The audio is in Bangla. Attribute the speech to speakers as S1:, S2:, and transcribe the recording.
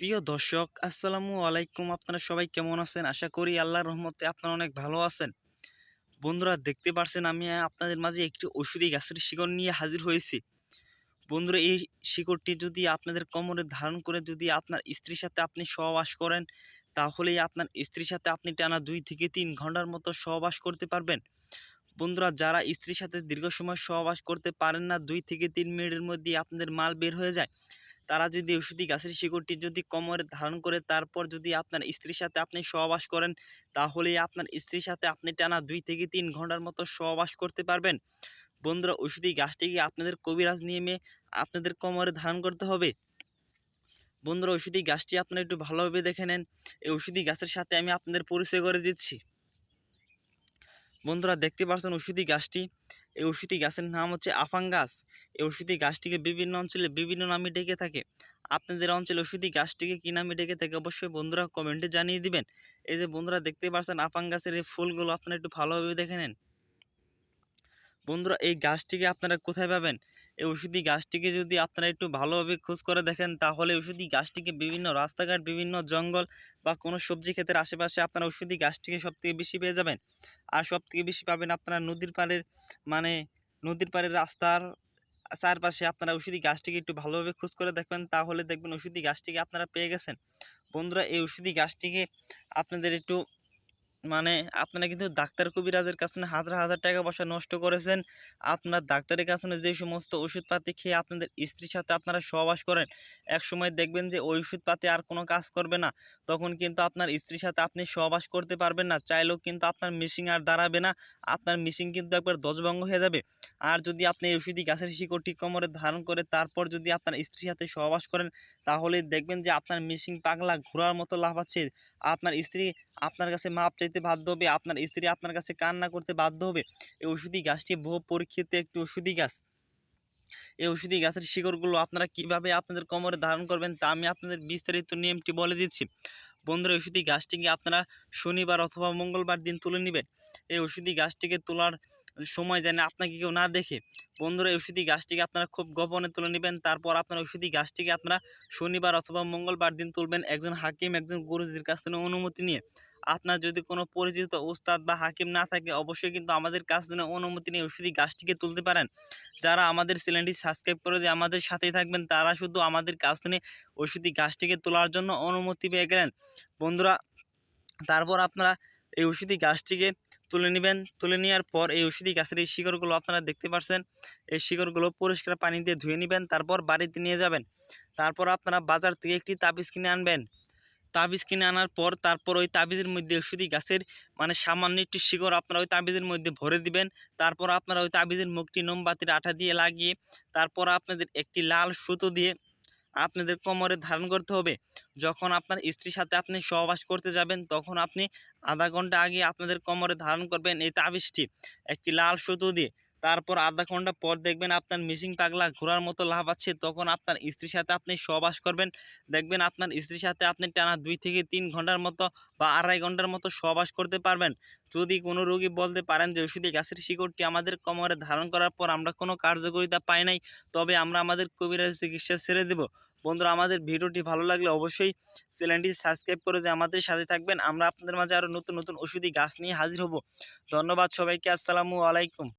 S1: প্রিয় দর্শক, আসসালামু আলাইকুম। আপনারা সবাই কেমন আছেন? আশা করি আল্লাহর রহমতে আপনারা অনেক ভালো আছেন। বন্ধুরা, দেখতে পারছেন আমি আপনাদের মাঝে একটি ওষুধি গাছের শিকড় নিয়ে হাজির হয়েছি। বন্ধুরা, এই শিকড়টি যদি আপনাদের কোমরে ধারণ করে যদি আপনার স্ত্রীর সাথে আপনি সহবাস করেন, তাহলেই আপনার স্ত্রীর সাথে আপনি টানা দুই থেকে তিন ঘণ্টার মতো সহবাস করতে পারবেন। বন্ধুরা, যারা স্ত্রীর সাথে দীর্ঘ সময় সহবাস করতে পারেন না, দুই থেকে তিন মিনিটের মধ্যে আপনাদের মাল বের হয়ে যায়। তারা যদি ওষুধি গাছের শিকড়টি যদি কোমরে ধারণ করে, তারপর যদি আপনার স্ত্রীর সাথে আপনি সহবাস করেন, তাহলেই আপনার স্ত্রীর সাথে আপনি টানা দুই থেকে তিন ঘণ্টার মতো সহবাস করতে পারবেন। বন্ধুরা, ওষুধি গাছটিকে আপনাদের কবিরাজ নিয়মে আপনাদের কোমরে ধারণ করতে হবে। বন্ধুরা, ওষুধি গাছটি আপনারা একটু ভালোভাবে দেখে নেন। এই ওষুধি গাছের সাথে আমি আপনাদের পরিচয় করে দিচ্ছি। বন্ধুরা দেখতে পাচ্ছেন ওষুধি গাছটি। এই ঔষধি গাছের নাম হচ্ছে আফাং গাছ এই ঔষধি গাছটিকে বিভিন্ন অঞ্চলে বিভিন্ন নামে ডেকে থাকে। আপনাদের অঞ্চলে ওষুধি গাছটিকে কী নামে ডেকে থাকে অবশ্যই বন্ধুরা কমেন্টে জানিয়ে দিবেন। এই যে বন্ধুরা দেখতে পাচ্ছেন আফাং গাছের এই ফুলগুলো, আপনারা একটু ভালোভাবে দেখে নেন। বন্ধুরা এই গাছটিকে আপনারা কোথায় পাবেন? এই ওষুধি গাছটিকে যদি আপনারা একটু ভালোভাবে খোঁজ করে দেখেন, তাহলে ওষুধি গাছটিকে বিভিন্ন রাস্তাঘাট, বিভিন্ন জঙ্গল বা কোনো সবজি ক্ষেতের আশেপাশে আপনারা ওষুধি গাছটিকে সবথেকে বেশি পেয়ে যাবেন। আর সবথেকে বেশি পাবেন আপনারা নদীর পাড়ের মানে নদীর পাড়ের রাস্তার চারপাশে আপনারা ওষুধি গাছটিকে একটু ভালোভাবে খোঁজ করে দেখবেন, তাহলে দেখবেন ওষুধি গাছটিকে আপনারা পেয়ে গেছেন। বন্ধুরা, এই ওষুধি গাছটিকে আপনাদের একটু মানে আপনারা কিন্তু ডাক্তার কবিরাজের কাছে হাজার হাজার টাকা পয়সা নষ্ট করেছেন। আপনার ডাক্তারের কাছে যে সমস্ত ওষুধপাতি খেয়ে আপনাদের স্ত্রীর সাথে আপনারা সহবাস করেন এক সময় দেখবেন যে ওই ওষুধপাতি আর কোনো কাজ করবে না। তখন কিন্তু আপনার স্ত্রীর সাথে আপনি সহবাস করতে পারবেন না। চাইলেও কিন্তু আপনার মিশিং আর দাঁড়াবে না। আপনার মিশিং কিন্তু একবার দশভঙ্গ হয়ে যাবে। আর যদি আপনি এই ওষুধি গাছের শিকড়টি কোমরে ধারণ করে তারপর যদি আপনার স্ত্রীর সাথে সহবাস করেন তাহলে দেখবেন যে আপনার মিশিং পাগলা ঘোরার মতো লাভ আছে আপনার স্ত্রী আপনার কাছে মাপ চাইতে বাধ্য হবে, আপনার স্ত্রী আপনার কাছে কান্না করতে বাধ্য হবে, এই ওষুধি গাছটি বহু পরীক্ষিত একটি ওষুধি গাছ। এই ওষুধি গাছের শিকড়গুলো আপনারা কীভাবে আপনাদের কোমরে ধারণ করবেন তা আমি আপনাদের বিস্তারিত নিয়মটি বলে দিচ্ছি। বন্ধুরা ওষুধি গাছটিকে আপনারা শনিবার অথবা মঙ্গলবার দিন তুলে নেবেন। এই ওষুধি গাছটিকে তোলার সময় যেন আপনাকে কেউ না দেখে। বন্ধুরা ওষুধি গাছটিকে আপনারা খুব গোপনে তুলে নেবেন, তারপর আপনার ওষুধি গাছটিকে আপনারা শনিবার অথবা মঙ্গলবার দিন তুলবেন একজন হাকিম, একজন গুরুজির কাছ থেকে অনুমতি নিয়ে। আপনার যদি কোনো পরিচিত ওস্তাদ বা হাকিম না থাকে, অবশ্যই কিন্তু আমাদের কাছ থেকে অনুমতি নিয়ে ওষুধি গাছটিকে তুলতে পারেন। যারা আমাদের চ্যানেলটি সাবস্ক্রাইব করে দিয়ে আমাদের সাথেই থাকবেন, তারা শুধু আমাদের কাছ থেকে ওষুধি গাছটিকে তোলার জন্য অনুমতি পেয়ে গেলেন। বন্ধুরা, তারপর আপনারা এই ওষুধি গাছটিকে তুলে নেবেন। তুলে নেওয়ার পর এই ওষুধি গাছের এই শিকড়গুলো আপনারা দেখতে পাচ্ছেন এই শিকড়গুলো পরিষ্কার পানি দিয়ে ধুয়ে নেবেন, তারপর বাড়িতে নিয়ে যাবেন। তারপর আপনারা বাজার থেকে একটি তাবিজ কিনে আনবেন। তাবিজ কিনে আনার পর তারপর ওই তাবিজের মধ্যে ওষুধি গাছের মানে সামান্য একটু শিকড় আপনারা ওই তাবিজের মধ্যে ভরে দিবেন। তারপর আপনারা ওই তাবিজের মুখটি মোমবাতির আঠা দিয়ে লাগিয়ে তারপর আপনাদের একটি লাল সুতো দিয়ে আপনাদের কোমরে ধারণ করতে হবে। যখন আপনার স্ত্রীর সাথে আপনি সহবাস করতে যাবেন, তখন আপনি আধা ঘণ্টা আগে আপনাদের কোমরে ধারণ করবেন এই তাবিজটি। একটি লাল সুতো দিয়ে তারপর আধা ঘণ্টা পর দেখবেন আপনার মিসিং পাগলা ঘোরার মতো লাভ আছে, তখন আপনার স্ত্রীর সাথে আপনি সবাস করবেন। দেখবেন আপনার স্ত্রীর সাথে আপনি টানা দুই থেকে তিন ঘণ্টার মতো বা আড়াই ঘণ্টার মতো সহবাস করতে পারবেন। যদি কোনো রোগী বলতে পারেন যে, ওষুধি গাছের শিকড়টি আমাদের কোমরে ধারণ করার পর আমরা কোনো কার্যকারিতা পাই নাই, তবে আমরা আমাদের কবিরাজ চিকিৎসা ছেড়ে দেব। বন্ধুরা, আমাদের ভিডিওটি ভালো লাগলে অবশ্যই চ্যানেলটি সাবস্ক্রাইব করে দিয়ে আমাদের সাথে থাকবেন। আমরা আপনাদের মাঝে আরও নতুন নতুন ওষুধি গাছ নিয়ে হাজির হব। ধন্যবাদ সবাইকে, আসসালামু আলাইকুম।